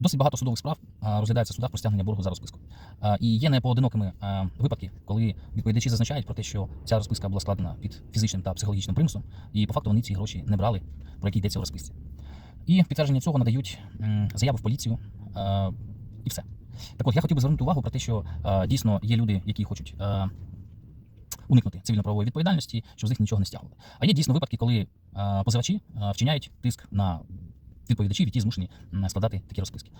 Досить багато судових справ розглядається в судах про стягнення боргу за розписку. І є непоодинокими випадки, коли відповідачі зазначають про те, що ця розписка була складена під фізичним та психологічним примусом, і по факту вони ці гроші не брали, про які йдеться у розписці. І в підтвердження цього надають м, заяви в поліцію і все. Так от я хотів би звернути увагу про те, що дійсно є люди, які хочуть. Уникнути цивільно-правової відповідальності, щоб з них нічого не стягували. А є дійсно випадки, коли позивачі вчиняють тиск на відповідачів, які змушені складати такі розписки.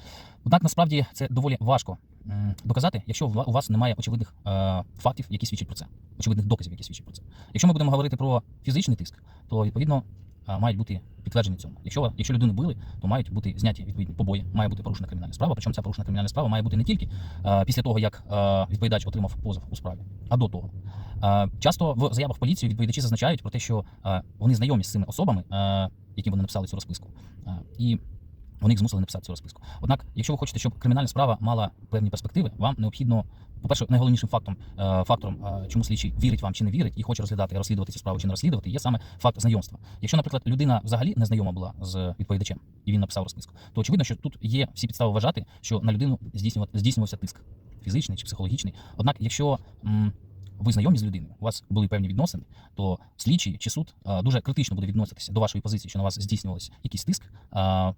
Однак насправді це доволі важко доказати, якщо у вас немає очевидних е, фактів, які свідчать про це, очевидних доказів, які свідчать про це. Якщо ми будемо говорити про фізичний тиск, то відповідно е, мають бути підтверджені цьому. Якщо якщо людину били, то мають бути зняті відповідні побої, має бути порушена кримінальна справа. Причому ця порушена кримінальна справа має бути не тільки е, після того, як відповідач отримав позов у справі, а до того. Часто в заявах в поліцію відповідачі зазначають про те, що вони знайомі з цими особами, яким вони написали цю розписку. І вони їх змусили написати цю розписку. Однак, якщо ви хочете, щоб кримінальна справа мала певні перспективи, вам необхідно, по-перше, найголовнішим фактом, е, фактором, е, чому слідчий вірить вам чи не вірить, і хоче розглядати, розслідувати цю справу чи не розслідувати, є саме факт знайомства. Якщо, наприклад, людина взагалі не знайома була з відповідачем і він написав розписку, то очевидно, що тут є всі підстави вважати, що на людину здійснювався тиск фізичний чи психологічний. Однак, якщо ви знайомі з людиною, у вас були певні відносини, то слідчий чи суд дуже критично буде відноситися до вашої позиції, що на вас здійснювався якийсь тиск,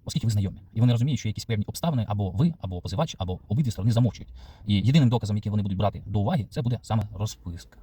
оскільки ви знайомі, і вони розуміють, що якісь певні обставини або ви, або позивач, або обидві сторони замовчують. І єдиним доказом, який вони будуть брати до уваги, це буде саме розписка.